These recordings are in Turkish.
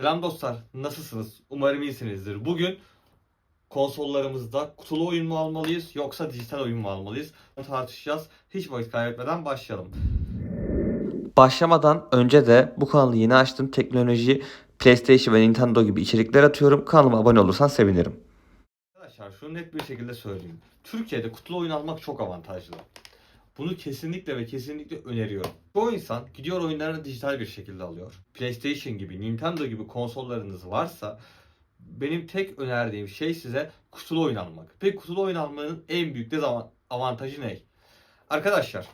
Selam dostlar, nasılsınız? Umarım iyisinizdir. Bugün konsollarımızda kutulu oyun mu almalıyız yoksa dijital oyun mu almalıyız? Bunu tartışacağız. Hiç vakit kaybetmeden başlayalım. Başlamadan önce de bu kanalı yeni açtım. Teknoloji, PlayStation ve Nintendo gibi içerikler atıyorum. Kanalıma abone olursan sevinirim. Arkadaşlar şunu net bir şekilde söyleyeyim. Türkiye'de kutulu oyun almak çok avantajlı. Bunu kesinlikle ve kesinlikle öneriyorum. Çoğu insan gidiyor oyunlarını dijital bir şekilde alıyor. PlayStation gibi, Nintendo gibi konsollarınız varsa benim tek önerdiğim şey size kutulu oyun almak. Peki kutulu oyun almanın en büyük dezavantajı ne? Arkadaşlar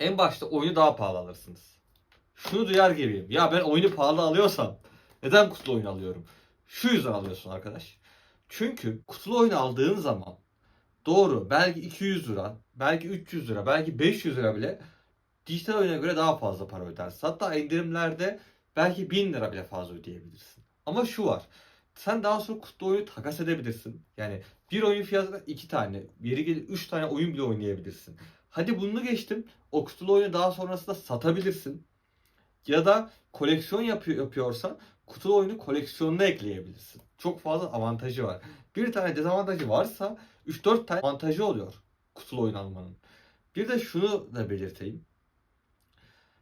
en başta oyunu daha pahalı alırsınız. Şunu duyar gibiyim. Ya ben oyunu pahalı alıyorsam neden kutulu oyun alıyorum? Şu yüzden alıyorsun arkadaş. Çünkü kutulu oyun aldığın zaman doğru belki 200 lira, belki 300 lira, belki 500 lira bile dijital oyuna göre daha fazla para ödersin. Hatta indirimlerde belki 1000 lira bile fazla ödeyebilirsin. Ama şu var. Sen daha sonra kutlu oyunu takas edebilirsin. Yani bir oyun fiyatına iki tane, yeri gelir üç tane oyun bile oynayabilirsin. Hadi bunu geçtim. O kutulu oyunu daha sonrasında satabilirsin. Ya da koleksiyon yapıyor, yapıyorsan kutulu oyunu koleksiyonuna ekleyebilirsin. Çok fazla avantajı var. Bir tane dezavantajı varsa 3-4 tane avantajı oluyor kutulu oyun almanın. Bir de şunu da belirteyim.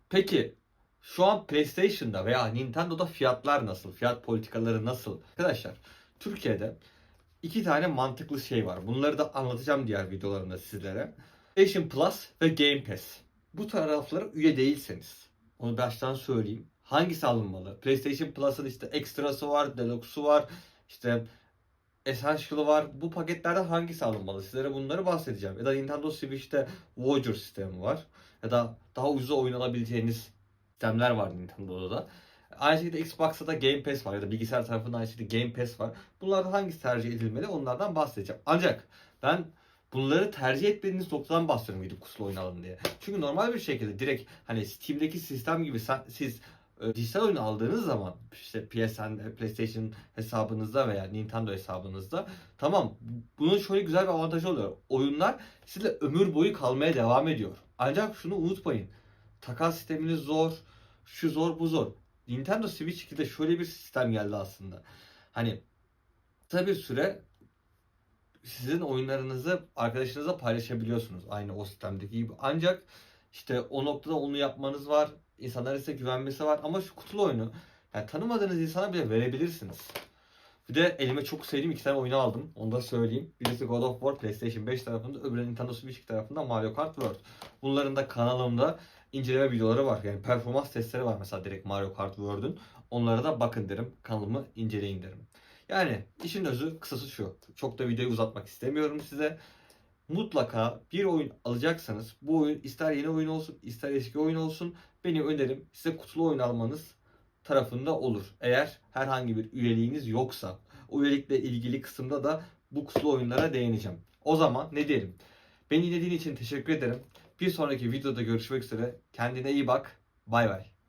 Peki şu an PlayStation'da veya Nintendo'da fiyatlar nasıl? Fiyat politikaları nasıl? Arkadaşlar Türkiye'de iki tane mantıklı şey var. Bunları da anlatacağım diğer videolarımda sizlere. PlayStation Plus ve Game Pass. Bu taraflara üye değilseniz onu baştan söyleyeyim. Hangisi alınmalı? PlayStation Plus'ın işte ekstrası var, deluxe'u var, işte Essential'ı var. Bu paketlerden hangisi alınmalı? Sizlere bunları bahsedeceğim. Ya da Nintendo Switch'te Voyager sistemi var. Ya da daha ucuza oyun alabileceğiniz sistemler var Nintendo'da da. Aynı şekilde Xbox'ta da Game Pass var ya da bilgisayar tarafında aynı şekilde Game Pass var. Bunlardan hangisi tercih edilmeli onlardan bahsedeceğim. Ancak ben bunları tercih etmediğiniz noktadan bahsediyorum gidip kusura oyun alın diye. Çünkü normal bir şekilde direkt hani Steam'deki sistem gibi siz e, dijital oyun aldığınız zaman işte PSN, PlayStation hesabınızda veya Nintendo hesabınızda tamam bunun şöyle güzel bir avantajı oluyor. Oyunlar sizle ömür boyu kalmaya devam ediyor. Ancak şunu unutmayın. Takas sisteminiz zor. Şu zor bu zor. Nintendo Switch 2'de şöyle bir sistem geldi aslında. Hani kısa bir süre sizin oyunlarınızı arkadaşınızla paylaşabiliyorsunuz. Aynı o sistemdeki gibi. Ancak işte o noktada onu yapmanız var. İnsanların size güvenmesi var. Ama şu kutulu oyunu yani tanımadığınız insana bile verebilirsiniz. Bir de elime çok sevdiğim iki tane oyunu aldım. Onu da söyleyeyim. Birisi God of War PlayStation 5 tarafında, öbürü Nintendo Switch 2 tarafında Mario Kart World. Bunların da kanalımda inceleme videoları var. Yani performans testleri var mesela direkt Mario Kart World'ün. Onlara da bakın derim. Kanalımı inceleyin derim. Yani işin özü kısası şu. Çok da videoyu uzatmak istemiyorum size. Mutlaka bir oyun alacaksanız bu oyun ister yeni oyun olsun ister eski oyun olsun benim önerim size kutulu oyun almanız tarafında olur. Eğer herhangi bir üyeliğiniz yoksa o üyelikle ilgili kısımda da bu kutulu oyunlara değineceğim. O zaman ne diyelim? Beni dinlediğin için teşekkür ederim. Bir sonraki videoda görüşmek üzere. Kendine iyi bak. Bay bay.